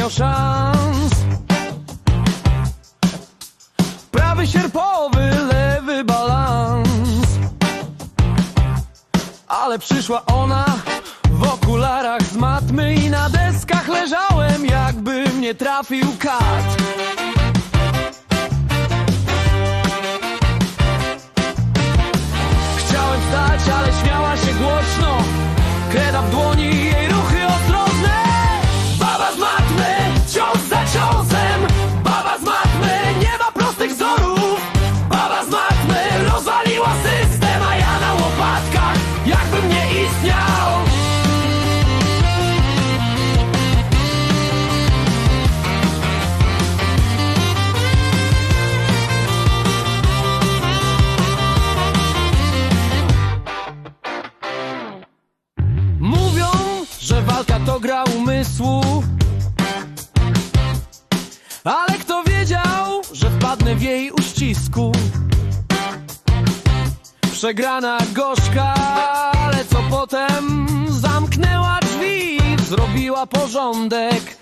szans. Prawy sierpowy, lewy balans. Ale przyszła ona w okularach z matmy i na deskach leżałem, jakby mnie trafił kat. Mówią, że walka to gra umysłu. Ale kto wiedział, że wpadnę w jej uścisku? Przegrana gorzka, porządek